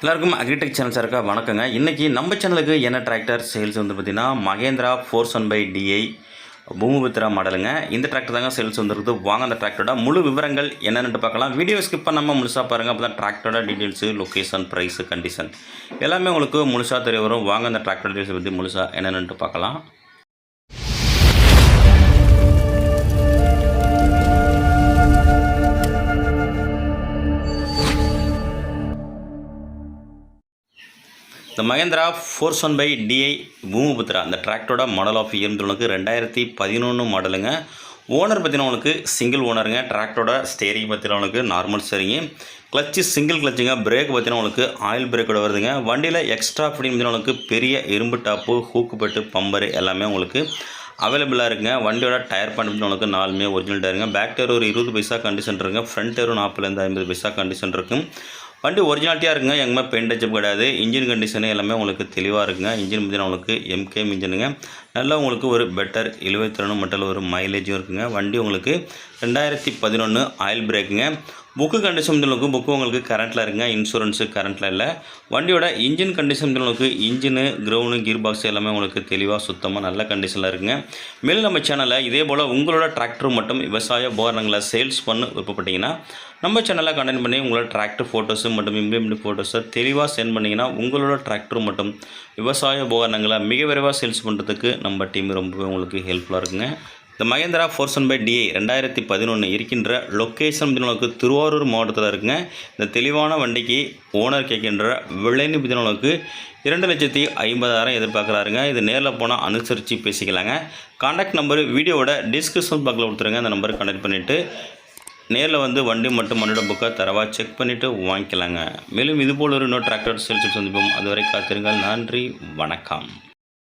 எல்லாருக்கும் agritech channel சார்க்கா வணக்கங்க. இன்றைக்கி நம்ம சேனலுக்கு என்ன டிராக்டர் சேல்ஸ் வந்து பார்த்திங்கன்னா Mahindra four one five DI Bhoomiputra மாடலுங்க. இந்த டிராக்டர் தாங்க சேல்ஸ் வந்துருக்குது. வாங்க அந்த டிராக்டரோட முழு விவரங்கள் என்னென்னு பார்க்கலாம். வீடியோ ஸ்கிப் பண்ணாமல் முழுசாக பாருங்கள் அப்போ தான் டிராக்டரோட டீட்டெயில்ஸு லொக்கேஷன் ப்ரைஸு கண்டிஷன் எல்லாமே உங்களுக்கு முழுசாக தெரிய வரும். வாங்க அந்த டிராக்டர் டீட்டெயில்ஸ் பற்றி முழுசாக என்னென்னு பார்க்கலாம். இந்த Mahindra four one five DI Bhoomiputra இந்த டிராக்டரோட மாடல் ஆஃப் இயர்ன்றவனுக்கு ரெண்டாயிரத்தி பதினொன்று மாடலுங்க ஓனர் பார்த்தீங்கன்னா சிங்கிள் ஓனருங்க டிராக்டரோட ஸ்டேரிங் பார்த்தீங்கன்னா நார்மல் ஸ்டேரிங்கு கிளச்சு சிங்கிள் கிளச்சுங்க பிரேக் பார்த்தீங்கன்னா உனக்கு ஆயில் பிரேக்கோட வருதுங்க. வண்டியில் எக்ஸ்ட்ரா ஃபிட்டிங் உங்களுக்கு பெரிய இரும்பு டாப்பு ஹூக்கு பெட்டு பம்பரு எல்லாமே உங்களுக்கு அவைலபிளாக இருக்குங்க. வண்டியோட டயர் பண்ணி உங்களுக்கு நாலுமே ஒரிஜினல் டயருங்க பேக் டயர் ஒரு இருபது பைசா கண்டிஷன் இருக்குங்க. ஃப்ரண்ட் டயரும் நாற்பதுலேருந்து ஐம்பது பைசா கண்டிஷன் இருக்கும் வண்டி ஒரிஜினாலிட்டியாக இருக்குங்க. எங்கேயுமே பெயிண்ட் டச்சப் கிடையாது. இன்ஜின் கண்டிஷனு எல்லாமே உங்களுக்கு தெளிவாக இருக்குங்க. இன்ஜின் பார்த்தீங்கன்னா உங்களுக்கு எம்கே இன்ஜினுங்க நல்லா உங்களுக்கு ஒரு பெட்டர் இழுவைத்திறனும் மட்டும் ஒரு மைலேஜும் இருக்குங்க. வண்டி உங்களுக்கு ரெண்டாயிரத்தி பதினொன்று ஆயில் பிரேக்குங்க புக்கு கண்டிஷன் உங்களுக்கு புக்கு உங்களுக்கு கரண்ட்டில் இருங்க. இன்சூரன்ஸு கரண்ட்டில் இல்லை. வண்டியோட இன்ஜின் கண்டிஷன் உங்களுக்கு இன்ஜினு கிரவுண்டு கீர் பாக்ஸ் எல்லாமே உங்களுக்கு தெளிவாக சுத்தமாக நல்ல கண்டிஷனில் இருக்குங்க மேலும் நம்ம சேனலில் இதே போல் உங்களோட டிராக்டர் மட்டும் விவசாய உபகரணங்களை சேல்ஸ் பண்ண விருப்பப்பட்டீங்கன்னா நம்ம சேனலில் கண்டென்ட் பண்ணி உங்களோட டிராக்டர் ஃபோட்டோஸு மற்றும் இம்ப்ளிமெண்ட் ஃபோட்டோஸை தெளிவாக சென்ட் பண்ணிங்கன்னா உங்களோட டிராக்டர் மட்டும் விவசாய உபகரணங்களை மிக விரைவாக சேல்ஸ் பண்ணுறதுக்கு நம்ம டீம் ரொம்பவே உங்களுக்கு ஹெல்ப்ஃபுல்லாக இருக்குங்க. இந்த மகேந்திரா ஃபோர்சன் பை டிஐ ரெண்டாயிரத்தி பதினொன்று இருக்கின்ற லொக்கேஷன் உங்களுக்கு திருவாரூர் மாவட்டத்தில் இருக்குங்க. இந்த தெளிவான வண்டிக்கு ஓனர் கேட்கின்ற விளைநிதி பதினொன்றுக்கு இரண்டு லட்சத்தி ஐம்பதாயிரம் எதிர்பார்க்குறாருங்க. இது நேரில் போனால் அனுசரித்து பேசிக்கலாங்க. கான்டாக்ட் நம்பர் வீடியோவோட டிஸ்கிரிப்ஷன் பாக்ஸில் கொடுத்துருங்க. அந்த நம்பருக்கு கனெக்ட் பண்ணிவிட்டு நேரில் வந்து வண்டி மட்டும் மண்ணோட புக்கை தரவாக செக் பண்ணிவிட்டு வாங்கிக்கலாங்க. மேலும் இதுபோல் ஒரு இன்னொரு டிராக்டர் சேல்ஸ் சந்திப்போம். அதுவரை காத்திருங்கள். நன்றி. வணக்கம்.